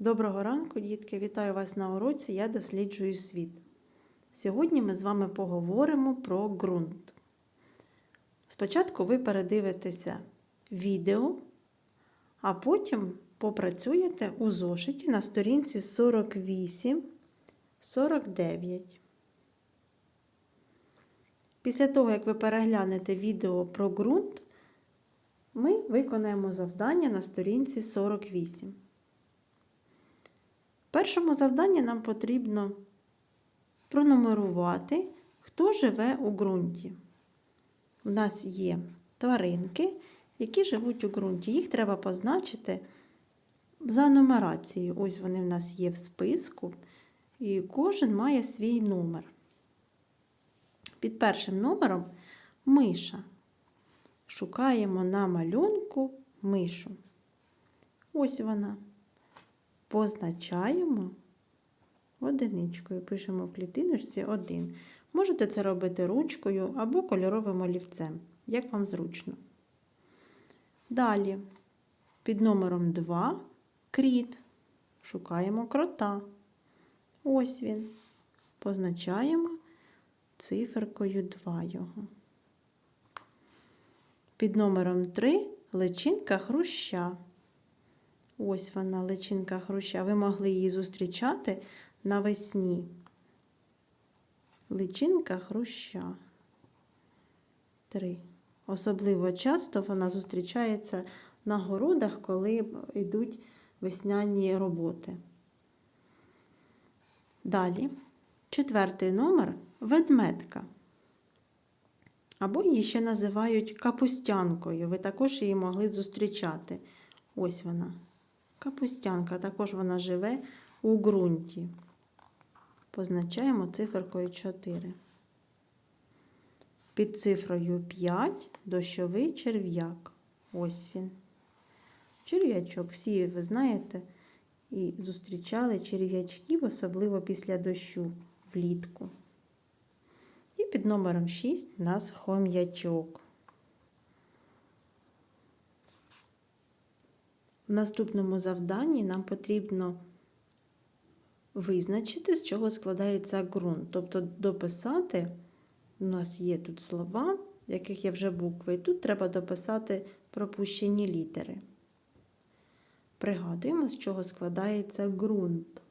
Доброго ранку, дітки! Вітаю вас на уроці Я досліджую світ. Сьогодні ми з вами поговоримо про ґрунт. Спочатку ви передивитеся відео, а потім попрацюєте у зошиті на сторінці 48-49. Після того, як ви переглянете відео про ґрунт, ми виконаємо завдання на сторінці 48. Першому завданні нам потрібно пронумерувати, хто живе у ґрунті. У нас є тваринки, які живуть у ґрунті. Їх треба позначити за нумерацією. Ось вони в нас є в списку, і кожен має свій номер. Під першим номером миша. Шукаємо на малюнку мишу. Ось вона. Позначаємо одиничкою. Пишемо в клітиночці 1. Можете це робити ручкою або кольоровим олівцем, як вам зручно. Далі, під номером 2 кріт. Шукаємо крота. Ось він. Позначаємо циферкою 2 його. Під номером 3 личинка хруща. Ось вона, личинка хруща. Ви могли її зустрічати навесні. Личинка хруща. Три. Особливо часто вона зустрічається на городах, коли йдуть весняні роботи. Далі, четвертий номер ведмедка. Або її ще називають капустянкою. Ви також її могли зустрічати. Ось вона. Капустянка, також вона живе у ґрунті. Позначаємо циферкою 4. Під цифрою 5 дощовий черв'як. Ось він. Черв'ячок. Всі ви знаєте і зустрічали черв'ячків, особливо після дощу влітку. І під номером 6 у нас хом'ячок. В наступному завданні нам потрібно визначити, з чого складається ґрунт. Тобто дописати, у нас є тут слова, в яких є вже букви, і тут треба дописати пропущені літери. Пригадуємо, з чого складається ґрунт.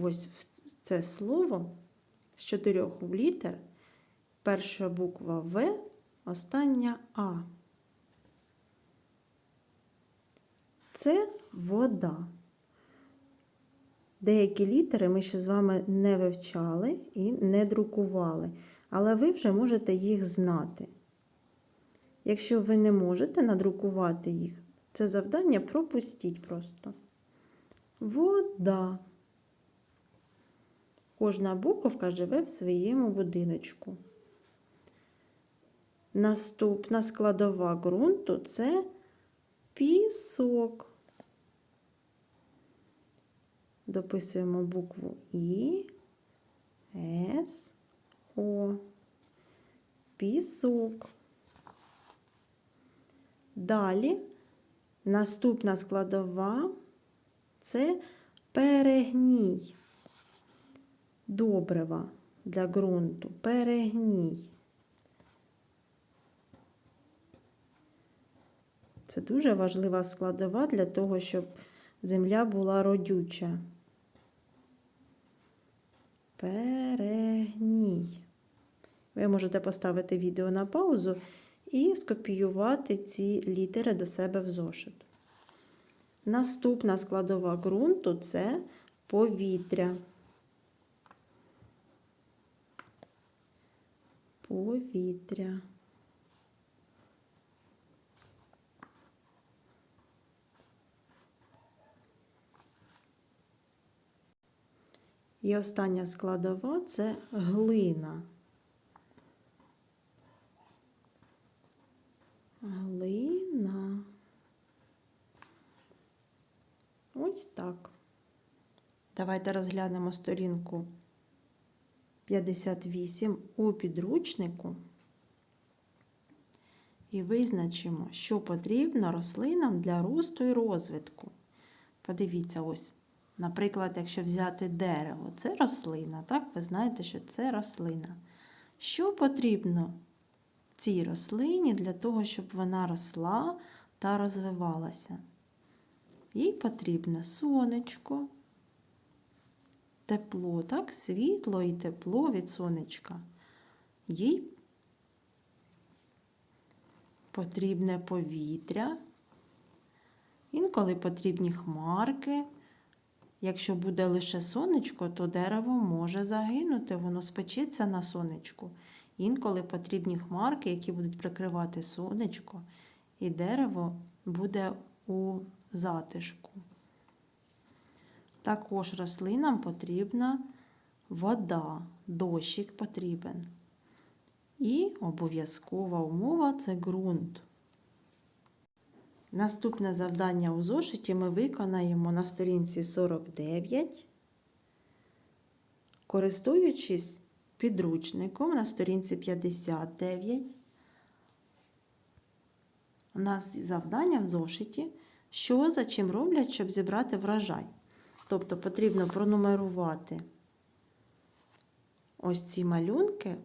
Ось це слово з чотирьох літер. Перша буква В, остання А. Це вода. Деякі літери ми ще з вами не вивчали і не друкували, але ви вже можете їх знати. Якщо ви не можете надрукувати їх, це завдання пропустіть просто. Вода. Кожна буковка живе в своєму будиночку. Наступна складова ґрунту це пісок. Дописуємо букву І, С, О. Пісок. Далі наступна складова це перегній. Добрива для ґрунту. Перегній. Це дуже важлива складова для того, щоб земля була родюча. Перегній. Ви можете поставити відео на паузу і скопіювати ці літери до себе в зошит. Наступна складова ґрунту це повітря. Повітря. І остання складова це глина. Глина. Ось так. Давайте розглянемо сторінку 58 у підручнику і визначимо, що потрібно рослинам для росту і розвитку. Подивіться, ось. Наприклад, якщо взяти дерево, це рослина, так? Ви знаєте, що це рослина. Що потрібно цій рослині для того, щоб вона росла та розвивалася? Їй потрібно сонечко, тепло, так? Світло і тепло від сонечка. Їй потрібне повітря. Інколи потрібні хмарки. Якщо буде лише сонечко, то дерево може загинути, воно спечеться на сонечку. Інколи потрібні хмарки, які будуть прикривати сонечко, і дерево буде у затишку. Також рослинам потрібна вода, дощик потрібен. І обов'язкова умова це ґрунт. Наступне завдання у зошиті ми виконаємо на сторінці 49, користуючись підручником на сторінці 59. У нас завдання в зошиті, що за чим роблять, щоб зібрати врожай. Тобто потрібно пронумерувати ось ці малюнки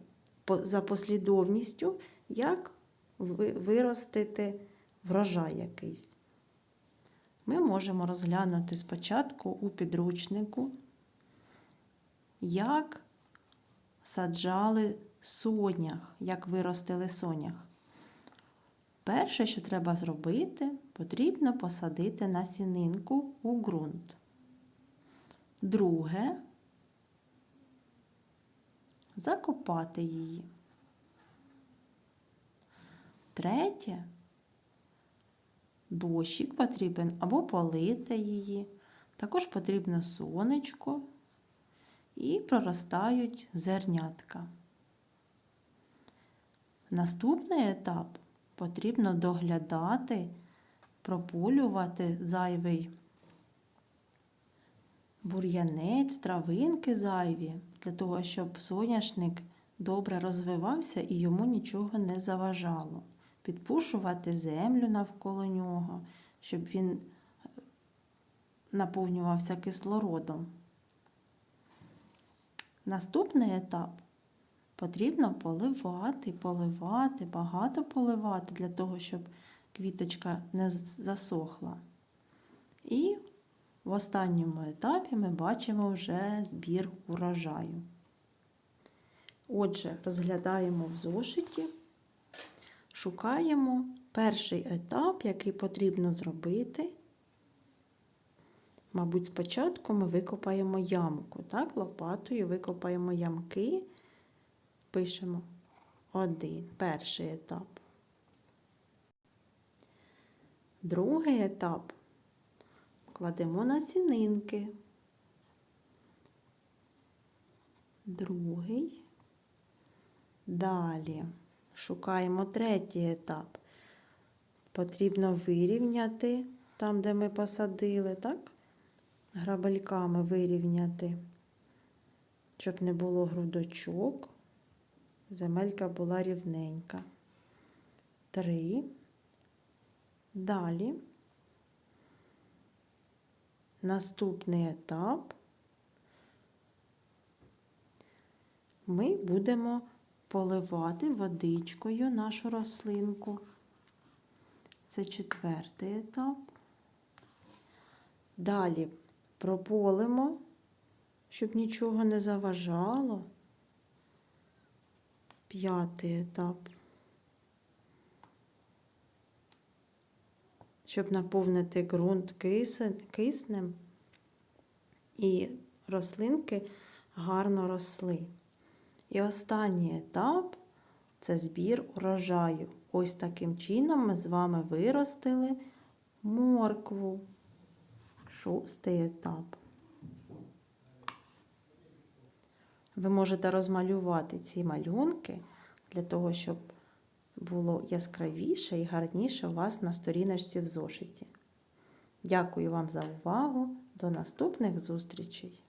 за послідовністю, як ви- виростити врожай якийсь. Ми можемо розглянути спочатку у підручнику, як саджали сонях, як виростили сонях. Перше, що треба зробити, потрібно посадити насінинку у ґрунт. Друге закопати її. Третє дощик потрібен або полити її. Також потрібно сонечко і проростають зернятка. Наступний етап потрібно доглядати, прополювати зайвий бур'янець, травинки зайві, для того, щоб соняшник добре розвивався і йому нічого не заважало. Підпушувати землю навколо нього, щоб він е, наповнювався кислородом. Наступний етап потрібно поливати, поливати, багато поливати для того, щоб квіточка не засохла. І в останньому етапі ми бачимо вже збір урожаю. Отже, розглядаємо в зошиті, шукаємо перший етап, який потрібно зробити. Мабуть, спочатку ми викопаємо ямку, так, лопатою викопаємо ямки, пишемо один, перший етап. Другий етап кладемо насінинки. Другий. Далі шукаємо третій етап. Потрібно вирівняти там, де ми посадили, так? Грабельками вирівняти, щоб не було грудочок. Земелька була рівненька. Три. Далі. Наступний етап ми будемо поливати водичкою нашу рослинку. Це четвертий етап. Далі прополимо, щоб нічого не заважало. П'ятий етап. Щоб наповнити ґрунт киснем і рослинки гарно росли. І останній етап це збір урожаю. Ось таким чином ми з вами виростили моркву. Шостий етап. Ви можете розмалювати ці малюнки для того, щоб було яскравіше і гарніше у вас на сторіночці в зошиті. Дякую вам за увагу. До наступних зустрічей!